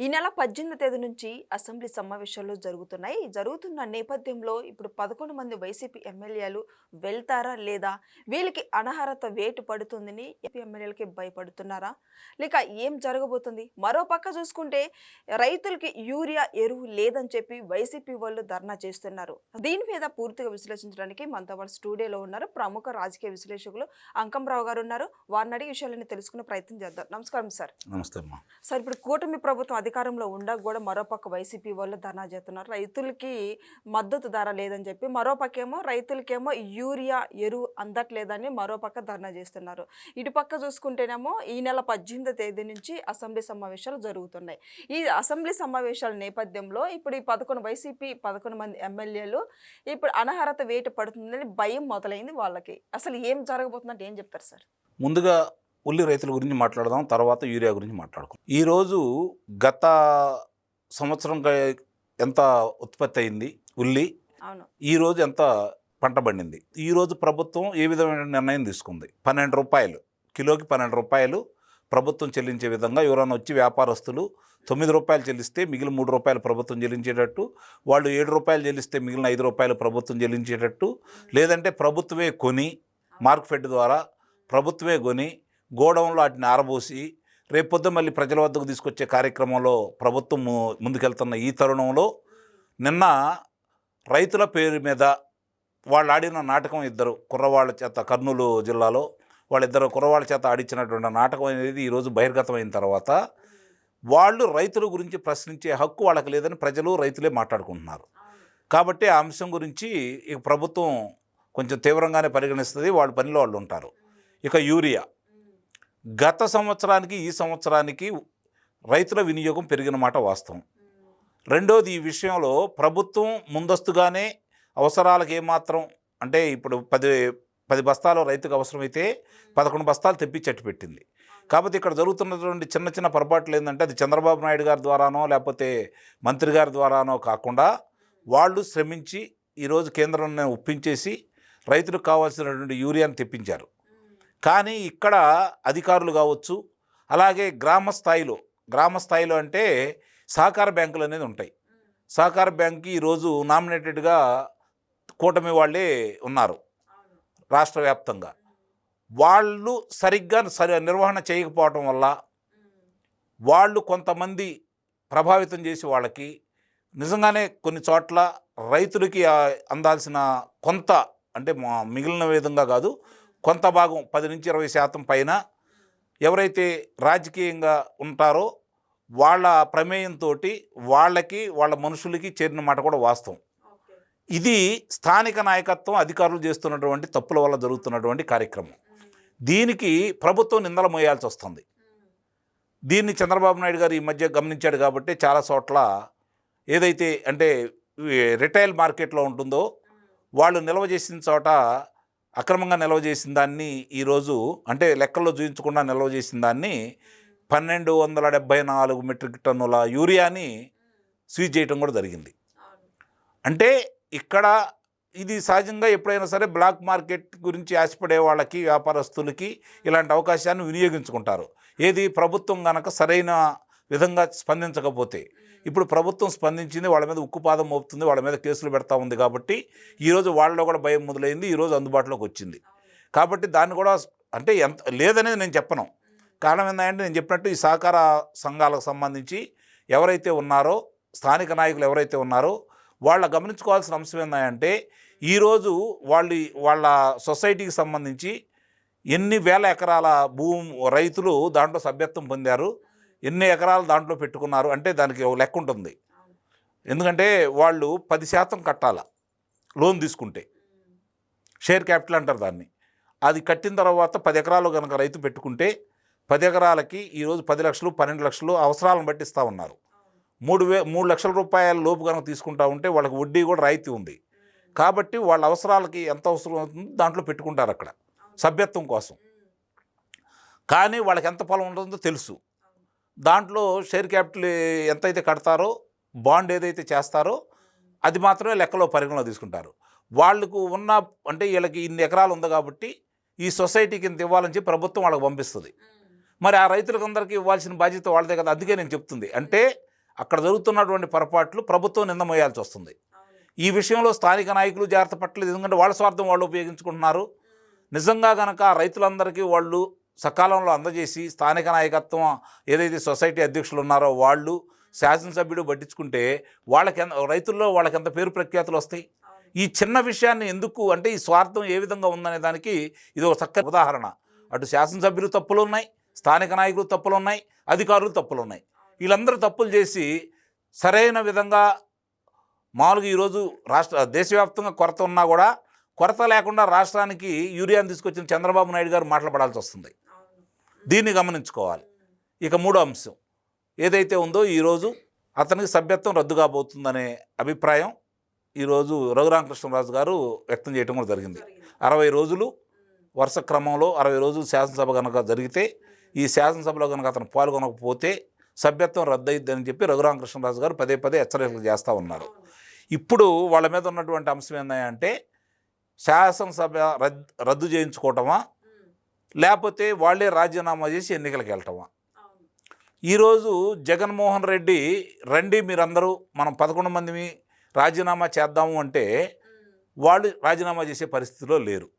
ఈ నెల పద్దెనిమిది తేదీ నుంచి అసెంబ్లీ సమావేశాలు జరుగుతున్నాయి. జరుగుతున్న నేపథ్యంలో ఇప్పుడు పదకొండు మంది వైసీపీ ఎమ్మెల్యేలు వెళ్తారా లేదా? వీళ్ళకి అనర్హత వేటు పడుతుందని ఏపీ ఎమ్మెల్యేలకి భయపడుతున్నారా? లేక ఏం జరగబోతుంది? మరో పక్క చూసుకుంటే రైతులకి యూరియా ఎరువు లేదని చెప్పి వైసీపీ వాళ్ళు ధర్నా చేస్తున్నారు. దీని మీద పూర్తిగా విశ్లేషించడానికి మనతో వాళ్ళ స్టూడియోలో ఉన్నారు ప్రముఖ రాజకీయ విశ్లేషకులు అంకంరావు గారు ఉన్నారు. వారిని అడిగి విషయాలని తెలుసుకునే ప్రయత్నం చేద్దాం. నమస్కారం సార్. నమస్తే సార్ ఇప్పుడు కూటమి ప్రభుత్వం అధికారంలో ఉండక కూడా మరోపక్క వైసీపీ వాళ్ళు ధర్నా చేస్తున్నారు. రైతులకి మద్దతు ధర లేదని చెప్పి మరోపక్కేమో రైతులకేమో యూరియా ఎరువు అందట్లేదని మరోపక్క ధర్నా చేస్తున్నారు. ఇటుపక్క చూసుకుంటేనేమో ఈ నెల పద్దెనిమిదో తేదీ నుంచి అసెంబ్లీ సమావేశాలు జరుగుతున్నాయి. ఈ అసెంబ్లీ సమావేశాల నేపథ్యంలో ఇప్పుడు ఈ పదకొండు వైసీపీ పదకొండు మంది ఎమ్మెల్యేలు ఇప్పుడు అనర్హత వేటు పడుతుందని భయం మొదలైంది వాళ్ళకి. అసలు ఏం జరగబోతుందంటే ఏం చెప్తారు సార్? ముందుగా ఉల్లి రైతుల గురించి మాట్లాడదాం తర్వాత యూరియా గురించి మాట్లాడుకుందాం. ఈరోజు గత సంవత్సరం ఎంత ఉత్పత్తి అయింది ఉల్లి? ఈరోజు ఎంత పంట పండింది? ఈరోజు ప్రభుత్వం ఏ విధమైన నిర్ణయం తీసుకుంది? పన్నెండు రూపాయలు కిలోకి పన్నెండు రూపాయలు ప్రభుత్వం చెల్లించే విధంగా ఎవరైనా వచ్చి వ్యాపారస్తులు తొమ్మిది రూపాయలు చెల్లిస్తే మిగిలిన మూడు రూపాయలు ప్రభుత్వం చెల్లించేటట్టు వాళ్ళు ఏడు రూపాయలు చెల్లిస్తే మిగిలిన ఐదు రూపాయలు ప్రభుత్వం చెల్లించేటట్టు లేదంటే ప్రభుత్వమే కొని మార్కెట్ ద్వారా ప్రభుత్వమే కొని గోడౌన్లో వాటిని ఆరబోసి రేపొద్దు మళ్ళీ ప్రజల వద్దకు తీసుకొచ్చే కార్యక్రమంలో ప్రభుత్వం ము- ముందుకెళ్తున్న ఈ తరుణంలో నిన్న రైతుల పేరు మీద వాళ్ళు ఆడిన నాటకం ఇద్దరు కుర్రవాళ్ళ చేత కర్నూలు జిల్లాలో వాళ్ళిద్దరు కుర్రవాళ్ళ చేత ఆడించినటువంటి నాటకం అనేది ఈరోజు బహిర్గతమైన తర్వాత వాళ్ళు రైతుల గురించి ప్రశ్నించే హక్కు వాళ్ళకి లేదని ప్రజలు రైతులే మాట్లాడుకుంటున్నారు. కాబట్టి ఆ అంశం గురించి ఇక ప్రభుత్వం కొంచెం తీవ్రంగానే పరిగణిస్తుంది వాళ్ళ పనిలో వాళ్ళు ఉంటారు. ఇక యూరియా. గత సంవత్సరానికి ఈ సంవత్సరానికి రైతుల వినియోగం పెరిగిన మాట వాస్తవం. రెండోది ఈ విషయంలో ప్రభుత్వం ముందస్తుగానే అవసరాలకు ఏమాత్రం అంటే ఇప్పుడు పది పది బస్తాలు రైతుకు అవసరమైతే పదకొండు బస్తాలు తెప్పించట్టు పెట్టింది. కాబట్టి ఇక్కడ జరుగుతున్నటువంటి చిన్న చిన్న పొరపాట్లు ఏంటంటే అది చంద్రబాబు నాయుడు గారి ద్వారానో లేకపోతే మంత్రి గారి ద్వారానో కాకుండా వాళ్ళు శ్రమించి ఈరోజు కేంద్రాన్ని ఒప్పించేసి రైతులకు కావాల్సినటువంటి యూరియాను తెప్పించారు. కానీ ఇక్కడ అధికారులు కావచ్చు అలాగే గ్రామ స్థాయిలో గ్రామ స్థాయిలో అంటే సహకార బ్యాంకులు అనేది ఉంటాయి. సహకార బ్యాంక్కి ఈరోజు నామినేటెడ్గా కూటమి వాళ్ళే ఉన్నారు. రాష్ట్ర వ్యాప్తంగా. వాళ్ళు సరిగ్గా సరి నిర్వహణ చేయకపోవటం వల్ల వాళ్ళు కొంతమంది ప్రభావితం చేసి వాళ్ళకి నిజంగానే కొన్ని చోట్ల రైతులకి అందాల్సిన కొంత అంటే మా- మిగిలిన విధంగా కాదు కొంత భాగం పది నుంచి ఇరవై శాతం పైన ఎవరైతే రాజకీయంగా ఉంటారో వాళ్ళ ప్రమేయంతో వాళ్ళకి వాళ్ళ మనుషులకి చేరిన మాట కూడా వాస్తవం. ఇది స్థానిక నాయకత్వం అధికారులు చేస్తున్నటువంటి తప్పుల వల్ల జరుగుతున్నటువంటి కార్యక్రమం. దీనికి ప్రభుత్వం నిందలు మోయాల్సి వస్తుంది. దీన్ని చంద్రబాబు నాయుడు గారు ఈ మధ్య గమనించాడు కాబట్టి చాలా చోట్ల ఏదైతే అంటే రిటైల్ మార్కెట్లో ఉంటుందో వాళ్ళు నిల్వ చేసిన చోట అక్రమంగా నిల్వ చేసిన దాన్ని ఈరోజు అంటే లెక్కల్లో చూపించకుండా నిల్వ చేసిన దాన్ని పన్నెండు వందల డెబ్బై నాలుగు మెట్రిక్ టన్నుల యూరియాని స్వీట్ చేయటం కూడా జరిగింది. అంటే ఇక్కడ ఇది సహజంగా ఎప్పుడైనా సరే బ్లాక్ మార్కెట్ గురించి ఆశపడే వాళ్ళకి వ్యాపారస్తులకి ఇలాంటి అవకాశాన్ని వినియోగించుకుంటారు. ఏది ప్రభుత్వం కనుక సరైన విధంగా స్పందించకపోతే ఇప్పుడు ప్రభుత్వం స్పందించింది వాళ్ళ మీద ఉక్కుపాదం మోపుతుంది వాళ్ళ మీద కేసులు పెడతా ఉంది కాబట్టి ఈరోజు వాళ్ళలో కూడా భయం మొదలైంది ఈరోజు అందుబాటులోకి వచ్చింది. కాబట్టి దాన్ని కూడా అంటే ఎంత లేదనేది నేను చెప్పను. కారణం ఏంటంటే నేను చెప్పినట్టు ఈ సహకార సంఘాలకు సంబంధించి ఎవరైతే ఉన్నారో స్థానిక నాయకులు ఎవరైతే ఉన్నారో వాళ్ళ గమనించుకోవాల్సిన అంశం ఏంటంటే ఈరోజు వాళ్ళు వాళ్ళ సొసైటీకి సంబంధించి ఎన్ని వేల ఎకరాల భూమి రైతులు దాంట్లో సభ్యత్వం పొందారు ఎన్ని ఎకరాలు దాంట్లో పెట్టుకున్నారు అంటే దానికి ఒక లెక్క ఉంటుంది. ఎందుకంటే వాళ్ళు పది శాతం కట్టాల లోన్ తీసుకుంటే. షేర్ క్యాపిటల్ అంటారు దాన్ని. అది కట్టిన తర్వాత పది ఎకరాలు కనుక రైతు పెట్టుకుంటే పది ఎకరాలకి ఈరోజు పది లక్షలు పన్నెండు లక్షలు అవసరాలను బట్టి ఇస్తూ ఉన్నారు. మూడు వే మూడు లక్షల రూపాయల లోపు కనుక తీసుకుంటా ఉంటే వాళ్ళకి వడ్డీ కూడా రాయితీ ఉంది. కాబట్టి వాళ్ళ అవసరాలకి ఎంత అవసరం అవుతుందో దాంట్లో పెట్టుకుంటారు అక్కడ. సభ్యత్వం కోసం. కానీ వాళ్ళకి ఎంత పొలం ఉంటుందో తెలుసు. దాంట్లో షేర్ క్యాపిటల్ ఎంతైతే కడతారో బాండ్ ఏదైతే చేస్తారో అది మాత్రమే లెక్కలో పరిగణలో తీసుకుంటారు. వాళ్ళకు ఉన్న అంటే వీళ్ళకి ఇన్ని ఎకరాలు ఉంది కాబట్టి ఈ సొసైటీకి ఇంత ఇవ్వాలని చెప్పి ప్రభుత్వం వాళ్ళకి పంపిస్తుంది. మరి ఆ రైతులకు అందరికీ ఇవ్వాల్సిన బాధ్యత వాళ్ళదే కదా అందుకే నేను చెప్తుంది. అంటే అక్కడ జరుగుతున్నటువంటి పొరపాట్లు ప్రభుత్వం నిందమోయాల్సి వస్తుంది. ఈ విషయంలో స్థానిక నాయకులు జాగ్రత్త పట్టలేదు. ఎందుకంటే వాళ్ళ స్వార్థం వాళ్ళు ఉపయోగించుకుంటున్నారు. నిజంగా కనుక రైతులందరికీ వాళ్ళు సకాలంలో అందజేసి స్థానిక నాయకత్వం ఏదైతే సొసైటీ అధ్యక్షులు ఉన్నారో వాళ్ళు శాసనసభ్యుడు పట్టించుకుంటే వాళ్ళకి ఎంత రైతుల్లో వాళ్ళకి ఎంత పేరు ప్రఖ్యాతులు వస్తాయి. ఈ చిన్న విషయాన్ని ఎందుకు అంటే ఈ స్వార్థం ఏ విధంగా ఉందనే దానికి ఇది ఒక చక్కని ఉదాహరణ. అటు శాసనసభ్యులు తప్పులు ఉన్నాయి స్థానిక నాయకులు తప్పులు ఉన్నాయి అధికారులు తప్పులు ఉన్నాయి. వీళ్ళందరూ తప్పులు చేసి సరైన విధంగా మామూలుగా ఈరోజు రాష్ట్ర దేశవ్యాప్తంగా కొరత ఉన్నా కూడా కొరత లేకుండా రాష్ట్రానికి యూరియాను తీసుకొచ్చిన చంద్రబాబు నాయుడు గారు మాట్లాడాల్సి వస్తుంది. దీన్ని గమనించుకోవాలి. ఇక మూడో అంశం. ఏదైతే ఉందో ఈరోజు అతనికి సభ్యత్వం రద్దు కాబోతుందనే అభిప్రాయం ఈరోజు రఘురామకృష్ణరాజు గారు వ్యక్తం చేయడం కూడా జరిగింది. అరవై రోజులు వరుస క్రమంలో అరవై రోజులు శాసనసభ కనుక జరిగితే ఈ శాసనసభలో కనుక అతను పాల్గొనకపోతే సభ్యత్వం రద్దయిద్దని చెప్పి రఘురామకృష్ణరాజు గారు పదే పదే హెచ్చరికలు చేస్తూ ఉన్నారు. ఇప్పుడు వాళ్ళ మీద ఉన్నటువంటి అంశం ఏంటంటే శాసనసభ రద్ రద్దు చేయించుకోవటమా? లేకపోతే వాళ్ళే రాజీనామా చేసి ఎన్నికలకు వెళ్ళటమా ఈరోజు జగన్మోహన్ రెడ్డి రండి మీరందరూ మనం పదకొండు మందిని రాజీనామా చేద్దాము అంటే వాళ్ళు రాజీనామా చేసే పరిస్థితిలో లేరు.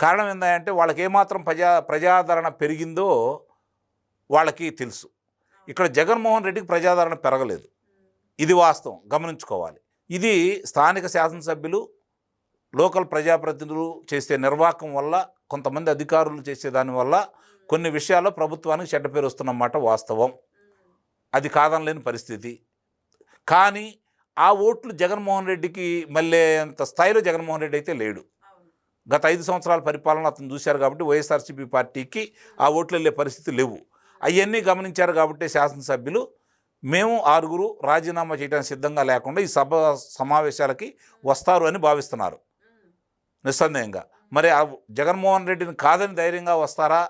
కారణం ఏంటంటే వాళ్ళకి ఏమాత్రం ప్రజా ప్రజాదరణ పెరిగిందో వాళ్ళకి తెలుసు. ఇక్కడ జగన్మోహన్ రెడ్డికి ప్రజాదరణ పెరగలేదు. ఇది వాస్తవం. గమనించుకోవాలి. ఇది స్థానిక శాసనసభ్యులు లోకల్ ప్రజాప్రతినిధులు చేసే నిర్వాహకం వల్ల కొంతమంది అధికారులు చేసే దానివల్ల కొన్ని విషయాల్లో ప్రభుత్వానికి చెడ్డ పేరు వస్తున్నమాట వాస్తవం. అది కాదనలేని పరిస్థితి. కానీ ఆ ఓట్లు జగన్మోహన్ రెడ్డికి మళ్ళీ అంత స్థాయిలో జగన్మోహన్ రెడ్డి అయితే లేడు. గత ఐదు సంవత్సరాల పరిపాలన అతను చూశారు కాబట్టి వైఎస్ఆర్సీపీ పార్టీకి ఆ ఓట్లు వెళ్ళే పరిస్థితి లేవు. అవన్నీ గమనించారు కాబట్టి శాసనసభ్యులు మేము ఆరుగురు రాజీనామా చేయడానికి సిద్ధంగా లేకుండా ఈ సభ సమావేశాలకి వస్తారు అని భావిస్తున్నారు. నిస్సందేహంగా. మరి ఆ జగన్మోహన్ రెడ్డిని కాదని ధైర్యంగా వస్తారా?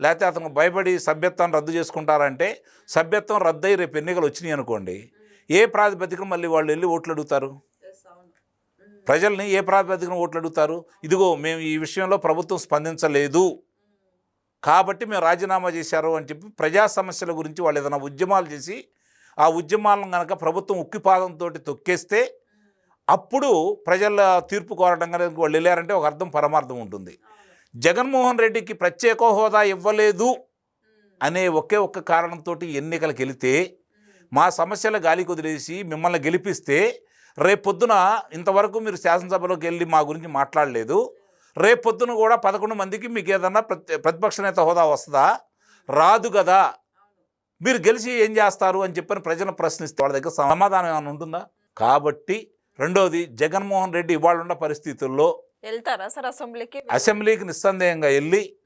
లేకపోతే అతను భయపడి సభ్యత్వాన్ని రద్దు చేసుకుంటారంటే సభ్యత్వం రద్దయి రేపు ఎన్నికలు వచ్చినాయి అనుకోండి ఏ ప్రాతిపదికన మళ్ళీ వాళ్ళు వెళ్ళి ఓట్లు అడుగుతారు? ప్రజల్ని ఏ ప్రాతిపదికన ఓట్లు అడుగుతారు? ఇదిగో మేము ఈ విషయంలో ప్రభుత్వం స్పందించలేదు. కాబట్టి మేము రాజీనామా చేశారు అని చెప్పి ప్రజా సమస్యల గురించి వాళ్ళు ఏదైనా ఉద్యమాలు చేసి ఆ ఉద్యమాలను కనుక ప్రభుత్వం ఉక్కిపాదంతో తొక్కేస్తే అప్పుడు ప్రజల తీర్పు కోరడం కనుక వాళ్ళు వెళ్ళారంటే ఒక అర్థం పరమార్థం ఉంటుంది. జగన్మోహన్ రెడ్డికి ప్రత్యేక హోదా ఇవ్వలేదు అనే ఒకే ఒక్క కారణంతో ఎన్నికలకు వెళితే మా సమస్యల గాలి వదిలేసి మిమ్మల్ని గెలిపిస్తే రేపొద్దున ఇంతవరకు మీరు శాసనసభలోకి వెళ్ళి మా గురించి మాట్లాడలేదు. రేపొద్దున కూడా పదకొండు మందికి మీకు ఏదన్నా ప్రతి ప్రతిపక్ష నేత హోదా వస్తుందా? రాదు కదా. మీరు గెలిచి ఏం చేస్తారు అని చెప్పని ప్రజలను ప్రశ్నిస్తే వాళ్ళ దగ్గర సమాధానం ఏమైనా ఉంటుందా? కాబట్టి రెండోది జగన్మోహన్ రెడ్డి ఇవాళ ఉన్న పరిస్థితుల్లో వెళ్తారా సార్ అసెంబ్లీకి? అసెంబ్లీకి నిస్సందేహంగా వెళ్ళి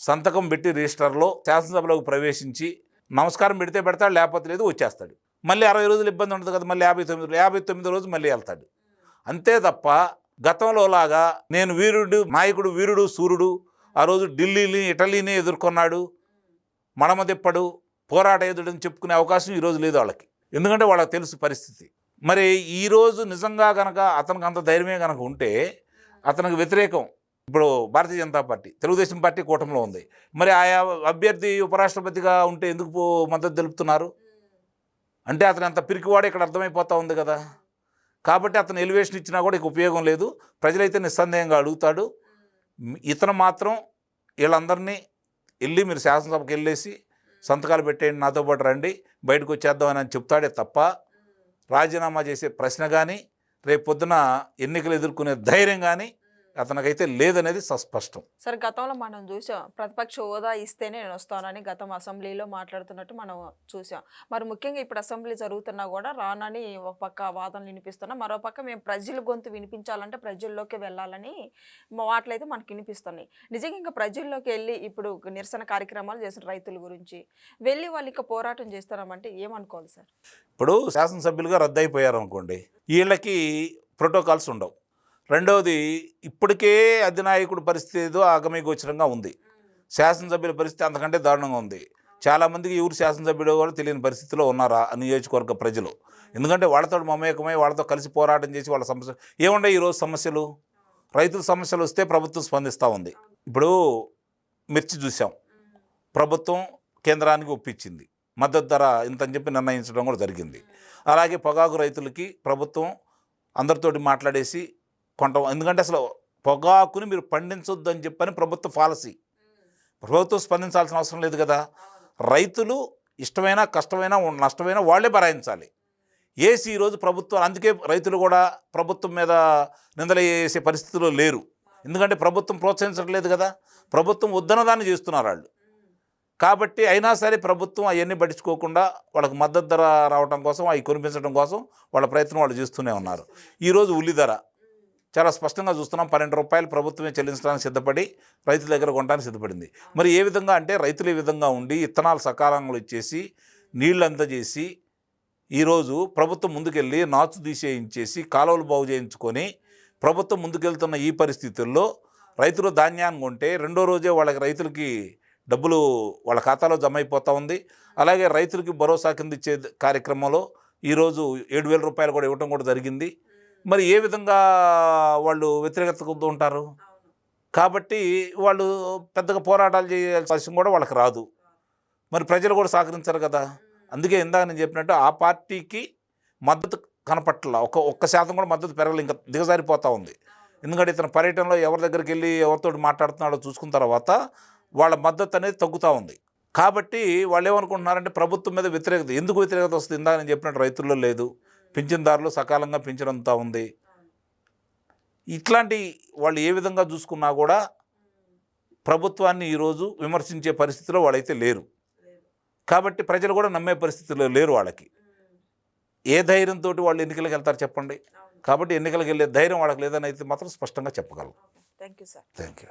సంతకం పెట్టి రిజిస్టర్లో శాసనసభలోకి ప్రవేశించి నమస్కారం పెడితే పెడతాడు లేకపోతే లేదు వచ్చేస్తాడు. మళ్ళీ అరవై రోజులు ఇబ్బంది ఉండదు కదా మళ్ళీ యాభై తొమ్మిది యాభై తొమ్మిది రోజు మళ్ళీ వెళ్తాడు. అంతే తప్ప గతంలో లాగా నేను వీరుడు నాయకుడు వీరుడు సూర్యుడు ఆ రోజు ఢిల్లీని ఇటలీని ఎదుర్కొన్నాడు. మడమ తిప్పడు పోరాట ఎదుడని చెప్పుకునే అవకాశం ఈరోజు లేదు వాళ్ళకి. ఎందుకంటే వాళ్ళకి తెలుసు పరిస్థితి. మరి ఈరోజు నిజంగా కనుక అతనికి అంత ధైర్యమే కనుక ఉంటే అతనికి వ్యతిరేకం ఇప్పుడు భారతీయ జనతా పార్టీ తెలుగుదేశం పార్టీ కూటమిలో ఉంది. మరి ఆయా అభ్యర్థి ఉపరాష్ట్రపతిగా ఉంటే ఎందుకు మద్దతు తెలుపుతున్నారు? అంటే అతను అంత పిరికివాడు ఇక్కడ అర్థమైపోతూ ఉంది కదా. కాబట్టి అతను ఎలివేషన్ ఇచ్చినా కూడా ఇక ఉపయోగం లేదు. ప్రజలైతే నిస్సందేహంగా అడుగుతాడు. ఇతను మాత్రం వీళ్ళందరినీ వెళ్ళి మీరు శాసనసభకి వెళ్ళేసి సంతకాలు పెట్టేయండి నాతో పాటు రండి బయటకు వచ్చేద్దామని అని చెప్తాడే తప్ప రాజీనామా చేసే ప్రశ్న కానీ రేపు పొద్దున ఎన్నికలు ఎదుర్కొనే ధైర్యం కానీ అతనికైతే లేదనేది సస్పష్టం. సార్ గతంలో మనం చూసాం ప్రతిపక్ష హోదా ఇస్తేనే నేను వస్తానని గతం అసెంబ్లీలో మాట్లాడుతున్నట్టు మనం చూసాం. మరి ముఖ్యంగా ఇప్పుడు అసెంబ్లీ జరుగుతున్నా కూడా రానని ఒక పక్క వాదనలు వినిపిస్తున్నా మరో పక్క మేము ప్రజల గొంతు వినిపించాలంటే ప్రజల్లోకి వెళ్ళాలని మాటలు అయితే మనకు వినిపిస్తున్నాయి. నిజంగా ఇంకా ప్రజల్లోకి వెళ్ళి ఇప్పుడు నిరసన కార్యక్రమాలు చేసిన రైతుల గురించి వెళ్ళి వాళ్ళు ఇంకా పోరాటం చేస్తున్నామంటే ఏమనుకోవాలి సార్? ఇప్పుడు శాసనసభ్యులుగా రద్దయిపోయారు అనుకోండి వీళ్ళకి ప్రోటోకాల్స్ ఉండవు. రెండవది ఇప్పటికే అధినాయకుడు పరిస్థితి ఏదో ఆగమీగోచరంగా ఉంది. శాసనసభ్యుల పరిస్థితి అంతకంటే దారుణంగా ఉంది. చాలామందికి ఎవరు శాసనసభ్యుడు కూడా తెలియని పరిస్థితిలో ఉన్నారు ఆ నియోజకవర్గ ప్రజలు? ఎందుకంటే వాళ్ళతో మమేకమై వాళ్ళతో కలిసి పోరాటం చేసి వాళ్ళ సమస్య ఏముండే ఈరోజు సమస్యలు? రైతుల సమస్యలు వస్తే ప్రభుత్వం స్పందిస్తూ ఉంది. ఇప్పుడు మిర్చి చూసాం. ప్రభుత్వం కేంద్రానికి ఒప్పించింది. మద్దతు ధర ఇంత అని చెప్పి నిర్ణయించడం కూడా జరిగింది. అలాగే పొగాకు రైతులకి ప్రభుత్వం అందరితోటి మాట్లాడేసి కొంట ఎందుకంటే అసలు పొగాకుని మీరు పండించొద్దు అని చెప్పని ప్రభుత్వ పాలసీ. ప్రభుత్వం స్పందించాల్సిన అవసరం లేదు కదా. రైతులు ఇష్టమైన కష్టమైన నష్టమైన వాళ్ళే భరాయించాలి. ఏసి ఈరోజు ప్రభుత్వం అందుకే రైతులు కూడా ప్రభుత్వం మీద నిందలు వేసే పరిస్థితిలో లేరు. ఎందుకంటే ప్రభుత్వం ప్రోత్సహించట్లేదు కదా. ప్రభుత్వం వద్దనదాన్ని చేస్తున్నారు వాళ్ళు. కాబట్టి అయినా సరే ప్రభుత్వం అవన్నీ పట్టించుకోకుండా వాళ్ళకి మద్దతు ధర రావడం కోసం అవి కొనిపించడం కోసం వాళ్ళ ప్రయత్నం వాళ్ళు చేస్తూనే ఉన్నారు. ఈరోజు ఉల్లి ధర. చాలా స్పష్టంగా చూస్తున్నాం. పన్నెండు రూపాయలు ప్రభుత్వమే చెల్లించడానికి సిద్ధపడి రైతుల దగ్గర కొనడానికి సిద్ధపడింది. మరి ఏ విధంగా అంటే రైతులు ఈ విధంగా ఉండి ఇత్తనాలు సకాలంలో ఇచ్చేసి నీళ్ళు అందజేసి ఈరోజు ప్రభుత్వం ముందుకెళ్ళి నాచు తీసేయించేసి కాలువలు బాగు చేయించుకొని ప్రభుత్వం ముందుకెళ్తున్న ఈ పరిస్థితుల్లో రైతులు ధాన్యాన్ని కొంటే రెండో రోజే వాళ్ళకి రైతులకి డబ్బులు వాళ్ళ ఖాతాలో జమ అయిపోతూ ఉంది. అలాగే రైతులకి భరోసా కింద ఇచ్చే కార్యక్రమంలో ఈరోజు ఏడు వేల రూపాయలు కూడా ఇవ్వటం కూడా జరిగింది. మరి ఏ విధంగా వాళ్ళు వ్యతిరేకతతో ఉంటారు? కాబట్టి వాళ్ళు పెద్దగా పోరాటాలు చేయాల్సిన అవసరం కూడా వాళ్ళకి రాదు. మరి ప్రజలు కూడా సహకరించారు కదా. అందుకే ఇందాక నేను చెప్పినట్టు ఆ పార్టీకి మద్దతు కనపట్ల. ఒక ఒక్క శాతం కూడా మద్దతు పెరగలేదు ఇంకా దిగజారిపోతూ ఉంది. ఎందుకంటే ఇతను పర్యటనలో ఎవరి దగ్గరికి వెళ్ళి ఎవరితో మాట్లాడుతున్నాడో చూసుకున్న తర్వాత వాళ్ళ మద్దతు అనేది తగ్గుతూ ఉంది. కాబట్టి వాళ్ళు ఏమనుకుంటున్నారంటే ప్రభుత్వం మీద వ్యతిరేకత ఎందుకు వ్యతిరేకత వస్తుంది? ఇందాక నేను చెప్పినట్టు రైతుల్లో లేదు. పింఛన్దారులు సకాలంగా పింఛనంతా ఉంది. ఇట్లాంటి వాళ్ళు ఏ విధంగా చూసుకున్నా కూడా ప్రభుత్వాన్ని ఈరోజు విమర్శించే పరిస్థితిలో వాళ్ళైతే లేరు. కాబట్టి ప్రజలు కూడా నమ్మే పరిస్థితిలో లేరు వాళ్ళకి. ఏ ధైర్యంతో వాళ్ళు ఎన్నికలకు వెళ్తారు చెప్పండి? కాబట్టి ఎన్నికలకు వెళ్ళే ధైర్యం వాళ్ళకి లేదని అయితే మాత్రం స్పష్టంగా చెప్పగలం. Thank you sir. Thank you